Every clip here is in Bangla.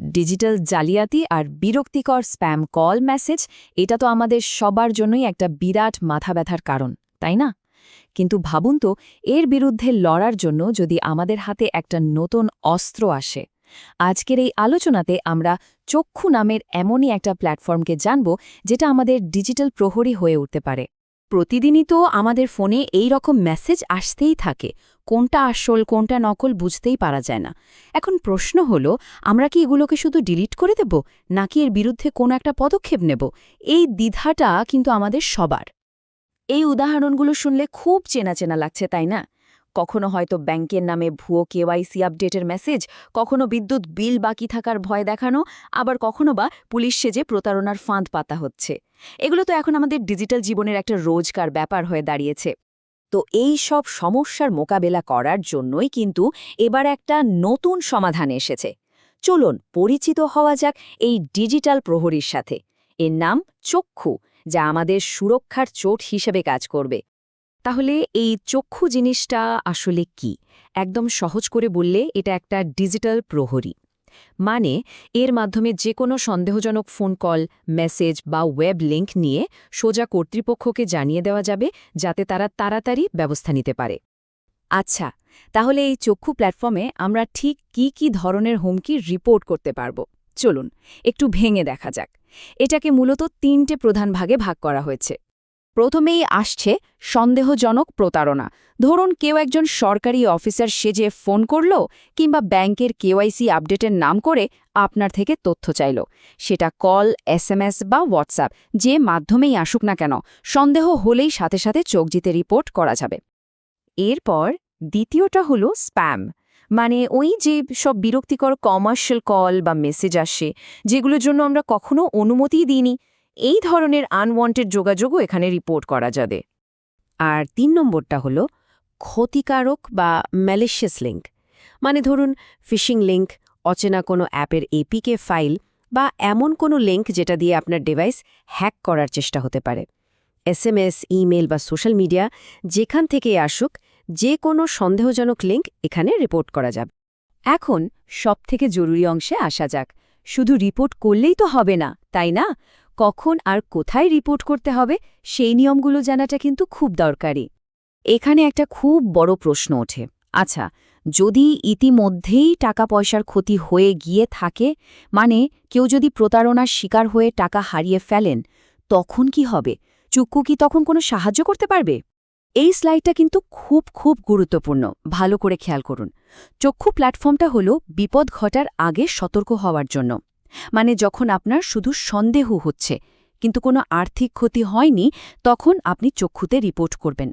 ডিজিটাল জালিয়াতি আর বিরক্তিকর স্প্যাম কল মেসেজ, এটা তো আমাদের সবার জন্যই একটা বিরাট মাথা ব্যথার কারণ, তাই না? কিন্তু ভাবুন তো, এর বিরুদ্ধে লড়ার জন্য যদি আমাদের হাতে একটা নতুন অস্ত্র আসে। আজকের এই আলোচনাতে আমরা চক্ষু নামের এমনই একটা প্ল্যাটফর্মকে জানব, যেটা আমাদের ডিজিটাল প্রহরী হয়ে উঠতে পারে। প্রতিদিনই তো আমাদের ফোনে এই রকম মেসেজ আসতেই থাকে। কোনটা আসল, কোনটা নকল বুঝতেই পারা যায় না। এখন প্রশ্ন হল, আমরা কি এগুলোকে শুধু ডিলিট করে দেব, নাকি এর বিরুদ্ধে কোনো একটা পদক্ষেপ নেব? এই দ্বিধাটা কিন্তু আমাদের সবার। এই উদাহরণগুলো শুনলে খুব চেনা চেনা লাগছে, তাই না? কখনো হয়তো ব্যাংকের নামে ভুয়ো কেওয়াইসি আপডেটের মেসেজ, কখনো বিদ্যুৎ বিল বাকি থাকার ভয় দেখানো, আবার কখনো বা পুলিশ সেজে প্রতারণার ফাঁদ পাতা হচ্ছে। এগুলো তো এখন আমাদের ডিজিটাল জীবনের একটা রোজকার ব্যাপার হয়ে দাঁড়িয়েছে। তো এই সব সমস্যার মোকাবেলা করার জন্যই কিন্তু এবার একটা নতুন সমাধান এসেছে। চলুন, পরিচিত হওয়া যাক এই ডিজিটাল প্রহরীর সাথে। এর নাম চক্ষু, যা আমাদের সুরক্ষার চোট হিসেবে কাজ করবে। তাহলে এই চক্ষু জিনিসটা আসলে কি? একদম সহজ করে বললে এটা একটা ডিজিটাল প্রহরী। মানে এর মাধ্যমে যে কোনো সন্দেহজনক ফোন কল, মেসেজ বা ওয়েব লিংক নিয়ে সোজা কর্তৃপক্ষকে জানিয়ে দেওয়া যাবে যাতে তারা তাড়াতাড়ি ব্যবস্থা নিতে পারে। আচ্ছা তাহলে এই চক্ষু প্ল্যাটফর্মে আমরা ঠিক কি কি ধরনের হুমকি রিপোর্ট করতে পারব? চলুন, একটু ভেঙে দেখা যাক। এটাকে মূলত তিনটে প্রধান ভাগে ভাগ করা হয়েছে। প্রথমেই আসছে সন্দেহজনক প্রতারণা। ধরুন কেউ একজন সরকারি অফিসার সেজে ফোন করল কিংবা ব্যাংকের কেওয়াইসি আপডেটের নাম করে আপনার থেকে তথ্য চাইল। সেটা কল, এসএমএস বা হোয়াটসঅ্যাপ, যে মাধ্যমেই আসুক না কেন, সন্দেহ হলেই সাথে সাথে চোখ জিতে রিপোর্ট করা যাবে। এরপর দ্বিতীয়টা হলো স্প্যাম। মানে ওই যে সব বিরক্তিকর কমার্শিয়াল কল বা মেসেজ আসে, যেগুলোর জন্য আমরা কখনো অনুমতিই দিইনি। এই ধরনের আনওয়ান্টেড যোগাযোগও এখানে রিপোর্ট করা যাবে। আর তিন নম্বরটা হল ক্ষতিকারক বা ম্যালিশিয়াস লিঙ্ক মানে ধরুন ফিশিং লিঙ্ক অচেনা কোনো অ্যাপের এপিকে ফাইল বা এমন কোনো লিঙ্ক যেটা দিয়ে আপনার ডিভাইস হ্যাক করার চেষ্টা হতে পারে। এসএমএস ইমেল বা সোশ্যাল মিডিয়া যেখান থেকে আসুক, যে কোনো সন্দেহজনক লিঙ্ক এখানে রিপোর্ট করা যাবে। এখন সবথেকে জরুরি অংশে আসা যাক। শুধু রিপোর্ট করলেই তো হবে না, তাই না? কখন আর কোথায় রিপোর্ট করতে হবে, সেই নিয়মগুলো জানাটা কিন্তু খুব দরকারি। এখানে একটা খুব বড় প্রশ্ন ওঠে। আচ্ছা যদি ইতিমধ্যেই টাকা পয়সার ক্ষতি হয়ে গিয়ে থাকে মানে কেউ যদি প্রতারণার শিকার হয়ে টাকা হারিয়ে ফেলেন, তখন কি হবে? চুক্কু কি তখন কোনো সাহায্য করতে পারবে? এই স্লাইডটা কিন্তু খুব খুব গুরুত্বপূর্ণ। ভালো করে খেয়াল করুন। চক্ষু প্ল্যাটফর্মটা হল বিপদ ঘটার আগে সতর্ক হওয়ার জন্য। মানে যখন আপনার শুধু সন্দেহ হচ্ছে, কিন্তু কোনো আর্থিক ক্ষতি হয়নি, তখন আপনি চক্ষুতে রিপোর্ট করবেন।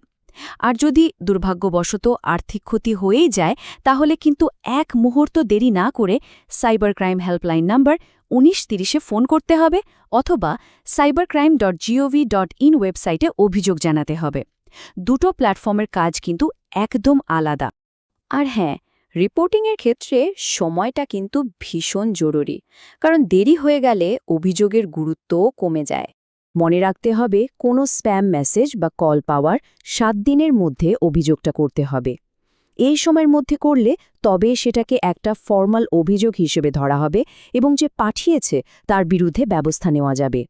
আর যদি দুর্ভাগ্যবশত আর্থিক ক্ষতি হয়েই যায়, তাহলে কিন্তু এক মুহূর্ত দেরি না করে সাইবার ক্রাইম হেল্পলাইন নাম্বার উনিশ তিরিশে ফোন করতে হবে অথবা cyber crime dot G O V dot in ওয়েবসাইটে অভিযোগ জানাতে হবে। দুটো প্ল্যাটফর্মের কাজ কিন্তু একদম আলাদা। আর হ্যাঁ রিপোর্টিংয়ের ক্ষেত্রে সময়টা কিন্তু ভীষণ জরুরি, কারণ দেরি হয়ে গেলে অভিযোগের গুরুত্বও কমে যায়। মনে রাখতে হবে, কোনো স্প্যাম মেসেজ বা কল পাওয়ার সাত দিনের মধ্যে অভিযোগটা করতে হবে। এই সময়ের মধ্যে করলে তবে সেটাকে একটা ফর্মাল অভিযোগ হিসেবে ধরা হবে এবং যে পাঠিয়েছে তার বিরুদ্ধে ব্যবস্থা নেওয়া যাবে।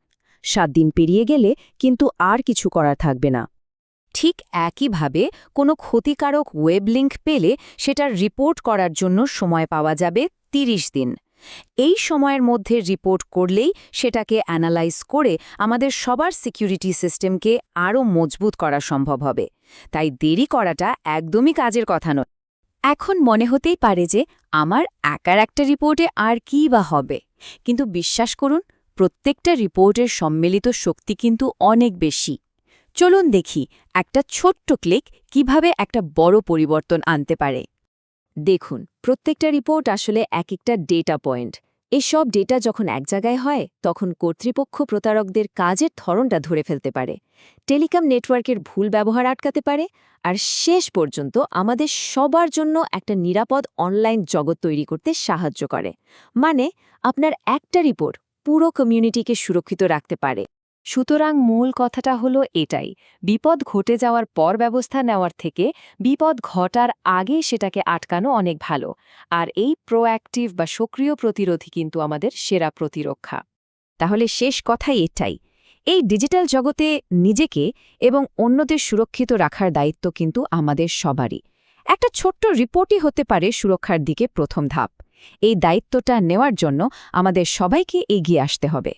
সাত দিন পেরিয়ে গেলে কিন্তু আর কিছু করার থাকবে না। ঠিক একইভাবে কোনো ক্ষতিকারক ওয়েব লিঙ্ক পেলে সেটার রিপোর্ট করার জন্য সময় পাওয়া যাবে ৩০ দিন। এই সময়ের মধ্যে রিপোর্ট করলেই সেটাকে অ্যানালাইজ করে আমাদের সবার সিকিউরিটি সিস্টেমকে আরও মজবুত করা সম্ভব হবে। তাই দেরি করাটা একদমই কাজের কথা নয়। এখন মনে হতেই পারে যে আমার একার একটা রিপোর্টে আর কী বা হবে। কিন্তু বিশ্বাস করুন, প্রত্যেকটা রিপোর্টের সম্মিলিত শক্তি কিন্তু অনেক বেশি। চলুন দেখি একটা ছোট্ট ক্লিক কীভাবে একটা বড় পরিবর্তন আনতে পারে। দেখুন, প্রত্যেকটা রিপোর্ট আসলে এক একটা ডেটা পয়েন্ট। এসব ডেটা যখন এক জায়গায় হয়, তখন কর্তৃপক্ষ প্রতারকদের কাজের ধরনটা ধরে ফেলতে পারে। টেলিকম নেটওয়ার্কের ভুল ব্যবহার আটকাতে পারে, আর শেষ পর্যন্ত আমাদের সবার জন্য একটা নিরাপদ অনলাইন জগৎ তৈরি করতে সাহায্য করে। মানে আপনার একটা রিপোর্ট পুরো কমিউনিটিকে সুরক্ষিত রাখতে পারে। সুতরাং মূল কথাটা হলো এটাই। বিপদ ঘটে যাওয়ার পর ব্যবস্থা নেওয়ার থেকে বিপদ ঘটার আগে সেটাকে আটকানো অনেক ভালো। আর এই প্রোঅ্যাক্টিভ বা সক্রিয় প্রতিরোধী কিন্তু আমাদের সেরা প্রতিরক্ষা। তাহলে শেষ কথাই এটাই। এই ডিজিটাল জগতে নিজেকে এবং অন্যদের সুরক্ষিত রাখার দায়িত্ব কিন্তু আমাদের সবারই। একটা ছোট্ট রিপোর্টই হতে পারে সুরক্ষার দিকে প্রথম ধাপ। এই দায়িত্বটা নেওয়ার জন্য আমাদের সবাইকে এগিয়ে আসতে হবে।